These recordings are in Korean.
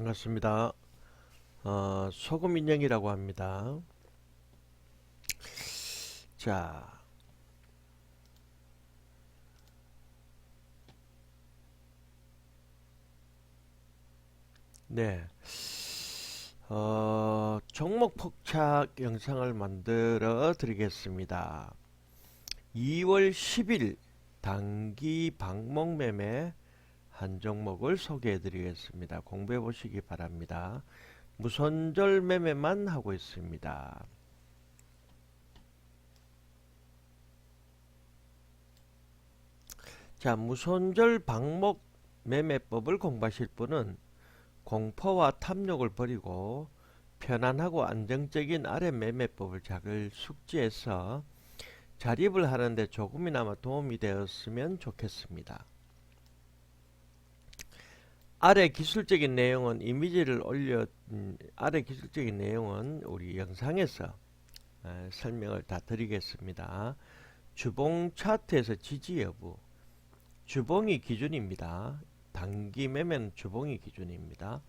반갑습니다. 어, 소금 인형이라고 합니다. 자, 네. 어, 종목 폭착 영상을 만들어 드리겠습니다. 2월 10일 단기 방목 매매 한 종목을 소개해 드리겠습니다. 공부해 보시기 바랍니다. 무손절 매매만 하고 있습니다. 자, 무손절 방목 매매법을 공부하실 분은 공포와 탐욕을 버리고 편안하고 안정적인 아래 매매법을 잘 숙지해서 자립을 하는데 조금이나마 도움이 되었으면 좋겠습니다. 아래 기술적인 내용은 이미지를 올려 음, 아래 기술적인 내용은 우리 영상에서 에, 설명을 다 드리겠습니다. 주봉 차트에서 지지 여부 주봉이 기준입니다. 단기 매매는 주봉이 기준입니다.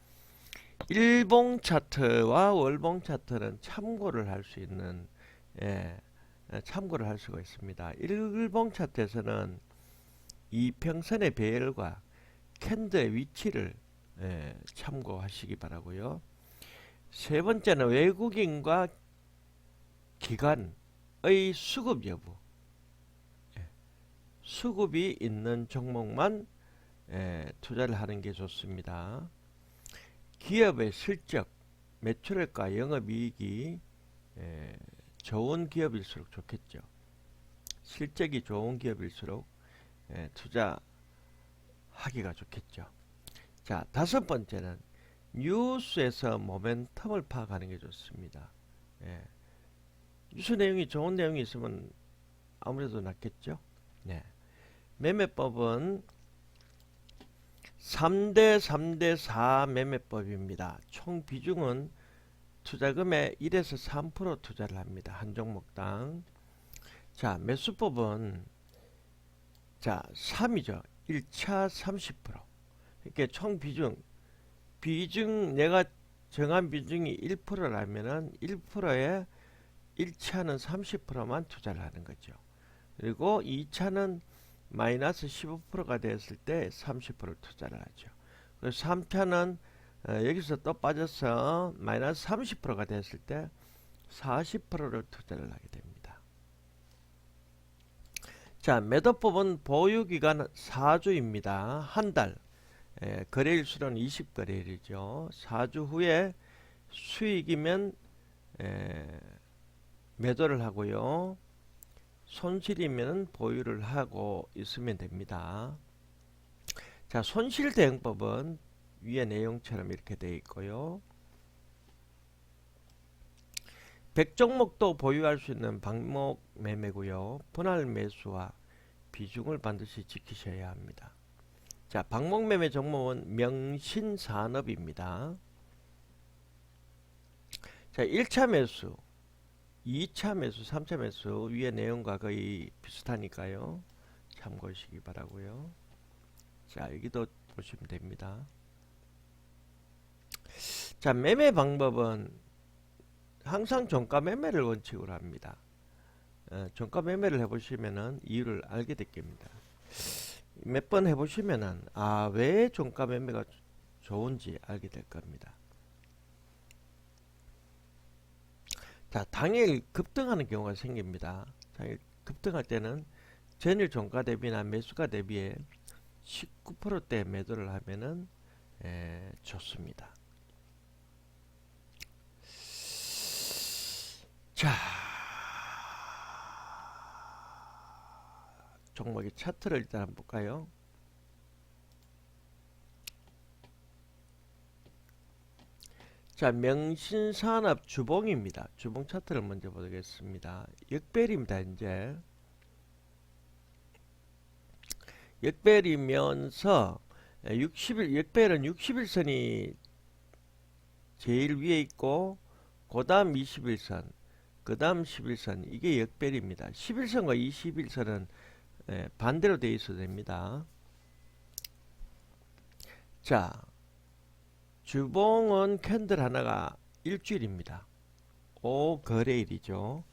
일봉 차트와 월봉 차트는 참고를 할 수 있는 예, 참고를 할 수가 있습니다. 일봉 차트에서는 이평선의 배열과 캔들의 위치를 예, 참고하시기 바라고요. 세 번째는 외국인과 기관의 수급 여부. 예, 수급이 있는 종목만 예, 투자를 하는 게 좋습니다. 기업의 실적, 매출액과 영업이익이 예, 좋은 기업일수록 좋겠죠. 실적이 좋은 기업일수록 예, 투자 하기가 좋겠죠. 자, 다섯 번째는 뉴스에서 모멘텀을 파악하는 게 좋습니다. 예, 뉴스 내용이 좋은 내용이 있으면 아무래도 낫겠죠. 네. 매매법은 3대 3대 4 매매법입니다. 총 비중은 투자금의 1에서 3% 투자를 합니다. 한 종목당. 자, 매수법은 자, 3이죠. 1차 30%. 이렇게 총 비중 비중 내가 정한 비중이 1%라면은 1%에 1차는 30%만 투자를 하는 거죠. 그리고 2차는 마이너스 15%가 됐을 때 30% 투자를 하죠. 그리고 3차는 어, 여기서 또 빠져서 마이너스 30%가 됐을 때 40%를 투자를 하게 됩니다. 자, 매도법은 보유기간 4주입니다. 한 달. 에, 거래일 수는 20거래일이죠. 4주 후에 수익이면 에, 매도를 하고요. 손실이면 보유를 하고 있으면 됩니다. 자, 손실 대응법은 위의 내용처럼 이렇게 되어 있고요. 100종목도 보유할 수 있는 방목 매매고요. 분할 매수와 비중을 반드시 지키셔야 합니다. 자, 방목 매매 종목은 명신산업입니다. 자, 1차 매수 2차 매수, 3차 매수 위의 내용과 거의 비슷하니까요. 참고하시기 바라고요. 자, 여기도 보시면 됩니다. 자, 매매 방법은 항상 종가 매매를 원칙으로 합니다. 어, 종가 매매를 해보시면은 이유를 알게 될 겁니다. 몇 번 해보시면은 아, 왜 종가 매매가 좋은지 알게 될 겁니다. 자, 당일 급등하는 경우가 생깁니다. 당일 급등할 때는 전일 종가 대비나 매수가 대비에 19%대 매도를 하면은 에, 좋습니다. 자, 종목의 차트를 일단 한번 볼까요? 자, 명신산업 주봉입니다. 주봉 차트를 먼저 보겠습니다. 역별입니다, 이제. 역별이면서 60일, 역별은 60일선이 제일 위에 있고, 그 다음 21선, 그 다음 11선, 이게 역별입니다. 11선과 21선은 반대로 되어 있어야 됩니다. 자, 주봉은 캔들 하나가 일주일입니다. 5 거래일이죠.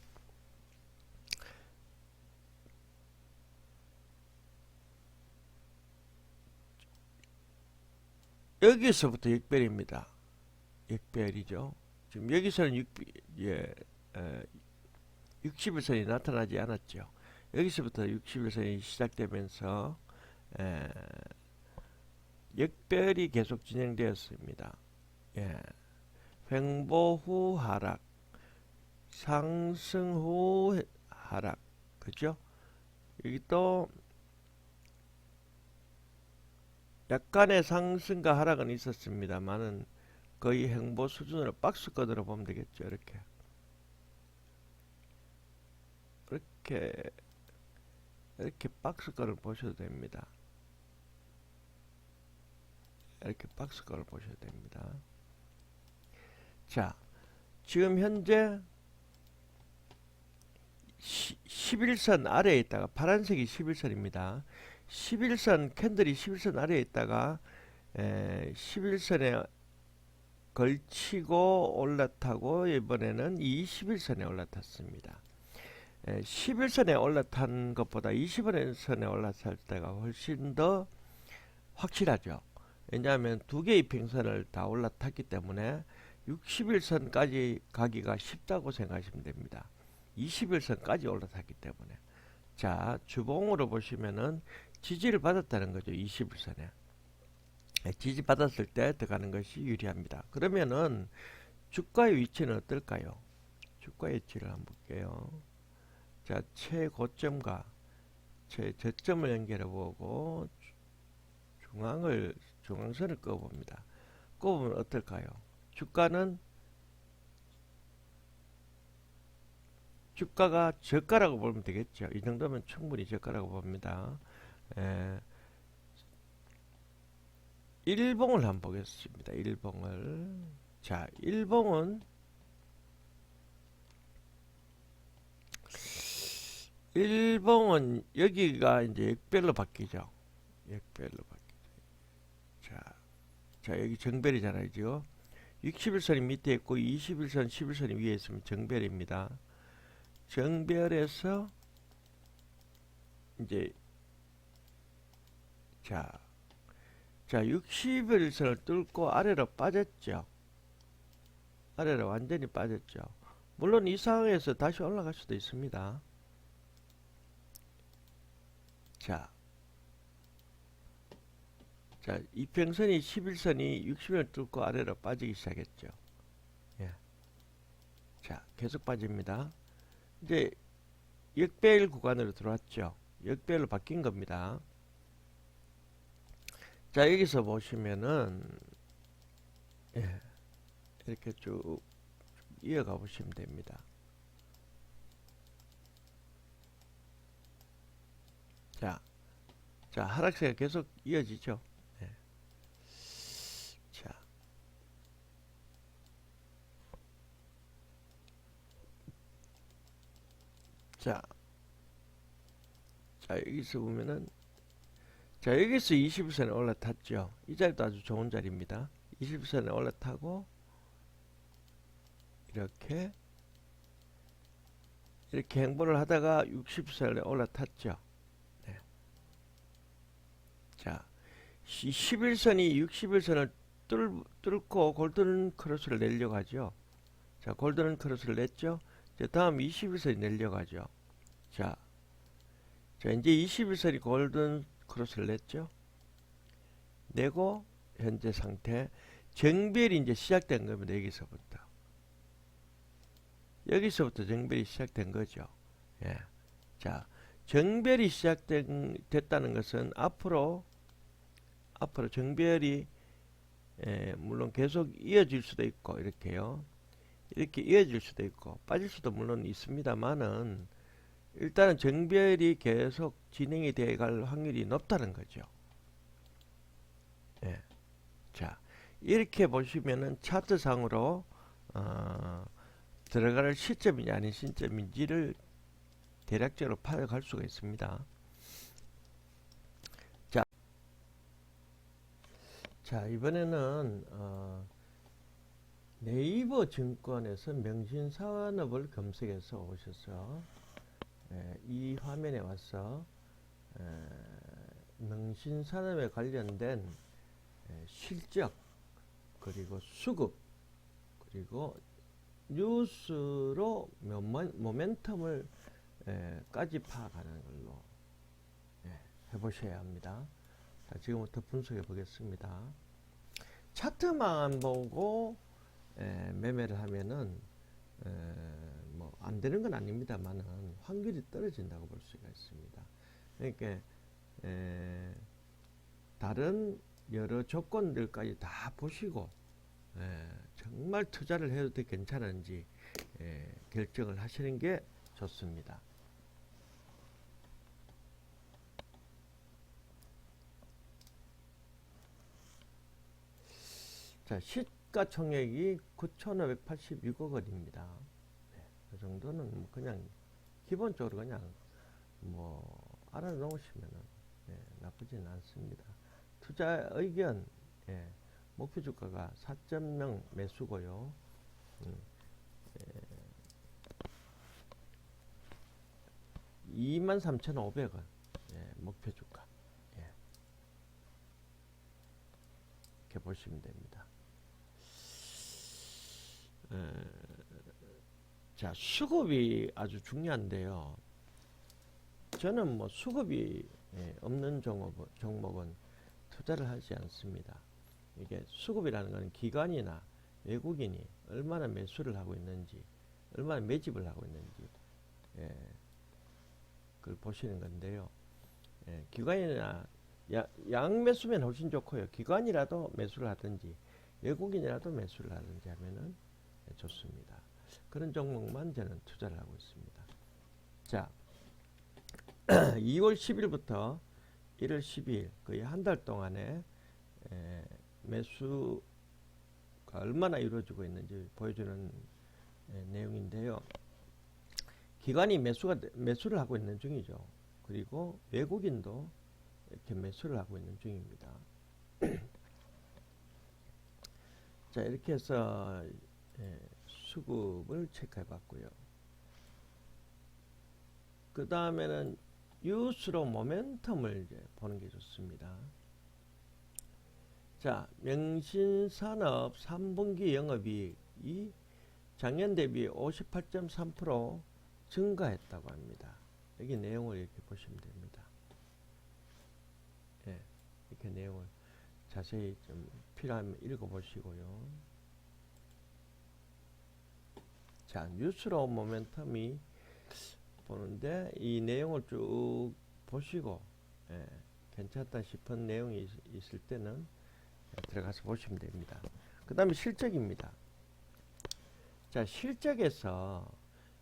여기서부터 역별입니다. 역별이죠. 지금 여기서는 6, 예, 에, 60일선이 나타나지 않았죠. 여기서부터 60일선이 시작되면서 에, 역별이 계속 진행되었습니다. 예. 횡보 후 하락, 상승 후 하락, 그죠? 여기 또 약간의 상승과 하락은 있었습니다만은 거의 행보 수준으로 박스권으로 보면 되겠죠. 이렇게 이렇게 이렇게 박스권을 보셔도 됩니다. 이렇게 박스권을 보셔도 됩니다. 자, 지금 현재 11선 아래에 있다가 파란색이 11선입니다. 11선 캔들이 11선 아래에 있다가 에, 11선에 걸치고 올라타고 이번에는 21선에 올라탔습니다. 에, 11선에 올라탄 것보다 20선에 올라탈 때가 훨씬 더 확실하죠. 왜냐하면 두 개의 평선을 다 올라탔기 때문에 60일선까지 가기가 쉽다고 생각하시면 됩니다. 20일선까지 올라탔기 때문에. 자 주봉으로 보시면은 지지를 받았다는 거죠 20일선에. 지지 받았을 때 들어가는 것이 유리합니다. 그러면은 주가의 위치는 어떨까요? 주가의 위치를 한번 볼게요 자 최고점과 최저점을 연결해 보고 중앙을 중앙선을 꺼 봅니다 꺼 보면 어떨까요 주가는 주가가 저가라고 보면 되겠죠. 이 정도면 충분히 저가라고 봅니다. 에, 일봉을 한번 보겠습니다. 일봉을. 자, 일봉은 일봉은 여기가 이제 역별로 바뀌죠. 역별로 바뀌죠. 자, 자 여기 정별이잖아요. 지금 60일선이 밑에 있고 21선, 11선이 위에 있으면 정별입니다. 정별에서 이제 자, 자 60일선을 뚫고 아래로 빠졌죠. 아래로 완전히 빠졌죠. 물론 이 상황에서 다시 올라갈 수도 있습니다. 자, 자, 이평선이 11선이 60을 뚫고 아래로 빠지기 시작했죠. 예. 자, 계속 빠집니다. 이제 역배일 구간으로 들어왔죠. 역배일로 바뀐 겁니다. 자, 여기서 보시면은 예. 이렇게 쭉 이어가 보시면 됩니다. 자, 자 하락세가 계속 이어지죠. 예. 자, 자, 자 여기서 보면은 자 여기서 21선에 올라탔죠. 이 자리도 아주 좋은 자리입니다. 21선에 올라타고 이렇게 이렇게 행보를 하다가 60선에 올라탔죠. 네. 자, 11선이 61선을 뚫, 뚫고 골든 크로스를 내려고 하죠. 자, 골든 크로스를 냈죠. 이제 다음 21선이 내려고 하죠. 자, 자, 이제 21선이 골든 크로스를 냈죠. 내고 현재 상태 정별이 이제 시작된 겁니다. 여기서부터. 여기서부터 정별이 시작된 거죠. 예. 자, 정별이 시작된 됐다는 것은 앞으로 앞으로 정별이 예, 물론 계속 이어질 수도 있고 이렇게요. 이렇게 이어질 수도 있고 빠질 수도 물론 있습니다만은 일단은 정별이 계속 진행이 돼갈 확률이 높다는 거죠. 예. 자, 이렇게 보시면은 차트상으로 어, 들어갈 시점이냐 아닌 시점인지를 대략적으로 파악할 수가 있습니다. 자, 자 이번에는 어, 네이버 증권에서 명신산업을 검색해서 오셔서 예, 이 화면에 와서 에, 명신산업에 관련된 에, 실적 그리고 수급 그리고 뉴스로 모멘- 모멘텀을 에, 까지 파악하는 걸로 예, 해보셔야 합니다. 자, 지금부터 분석해 보겠습니다. 차트만 보고 에, 매매를 하면은 뭐 안 되는 건 아닙니다만은 확률이 떨어진다고 볼 수가 있습니다. 그러니까 에, 다른 여러 조건들까지 다 보시고 에, 정말 투자를 해도 돼 괜찮은지 에, 결정을 하시는 게 좋습니다. 자, 시가총액이 9,586억 원입니다. 네, 그 정도는 뭐 그냥 기본적으로 그냥 뭐 알아놓으시면은 예, 나쁘진 않습니다. 투자 의견 예, 목표 주가가 4.0 매수고요. 음, 예, 23,500원 예, 목표 주가 예. 이렇게 보시면 됩니다. 에, 자 수급이 아주 중요한데요. 저는 뭐 수급이 예, 없는 종목, 종목은 투자를 하지 않습니다. 이게 수급이라는 것은 기관이나 외국인이 얼마나 매수를 하고 있는지, 얼마나 매집을 하고 있는지, 예, 그걸 보시는 건데요. 예, 기관이나 야, 양 매수면 훨씬 좋고요. 기관이라도 매수를 하든지, 외국인이라도 매수를 하든지 하면은 예, 좋습니다. 그런 종목만 저는 투자를 하고 있습니다. 자, 2월 10일부터 1월 12일 거의 한 달 동안에 에, 매수가 얼마나 이루어지고 있는지 보여주는 에, 내용인데요. 기관이 매수가 매수를 하고 있는 중이죠. 그리고 외국인도 이렇게 매수를 하고 있는 중입니다. 자 이렇게 해서 에, 수급을 체크해 봤고요. 그 다음에는 뉴스로 모멘텀을 이제 보는 게 좋습니다. 자, 명신산업 3분기 영업이익이 작년 대비 58.3% 증가했다고 합니다. 여기 내용을 이렇게 보시면 됩니다. 예, 이렇게 내용을 자세히 좀 필요하면 읽어보시고요. 자, 뉴스로 모멘텀이 보는데 이 내용을 쭉 보시고 예, 괜찮다 싶은 내용이 있, 있을 때는 들어가서 보시면 됩니다. 그 다음에 실적입니다. 자, 실적에서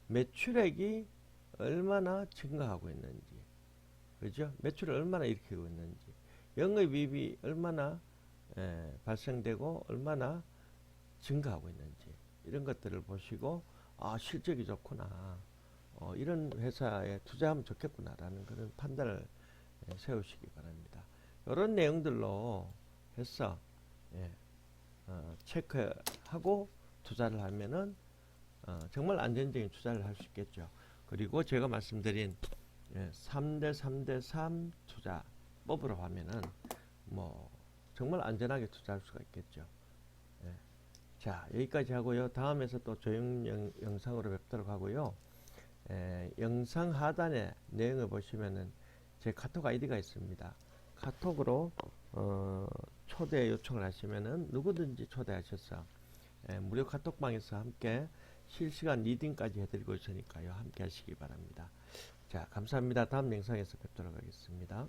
매출액이 얼마나 증가하고 있는지, 그죠? 매출을 얼마나 일으키고 있는지, 영업이익이 얼마나 에, 발생되고 얼마나 증가하고 있는지 이런 것들을 보시고 아 실적이 좋구나. 어, 이런 회사에 투자하면 좋겠구나라는 그런 판단을 예, 세우시기 바랍니다. 이런 내용들로 해서 예, 어, 체크하고 투자를 하면은 어, 정말 안전적인 투자를 할 수 있겠죠. 그리고 제가 말씀드린 예, 3대 3대 3 투자 법으로 하면은 뭐 정말 안전하게 투자할 수가 있겠죠. 예. 자 여기까지 하고요. 다음에서 또 조용 영, 영상으로 뵙도록 하고요. 에, 영상 하단에 내용을 보시면은 제 카톡 아이디가 있습니다. 카톡으로 어, 초대 요청을 하시면은 누구든지 초대하셔서 에, 무료 카톡방에서 함께 실시간 리딩까지 해드리고 있으니까요. 함께 하시기 바랍니다. 자, 감사합니다. 다음 영상에서 뵙도록 하겠습니다.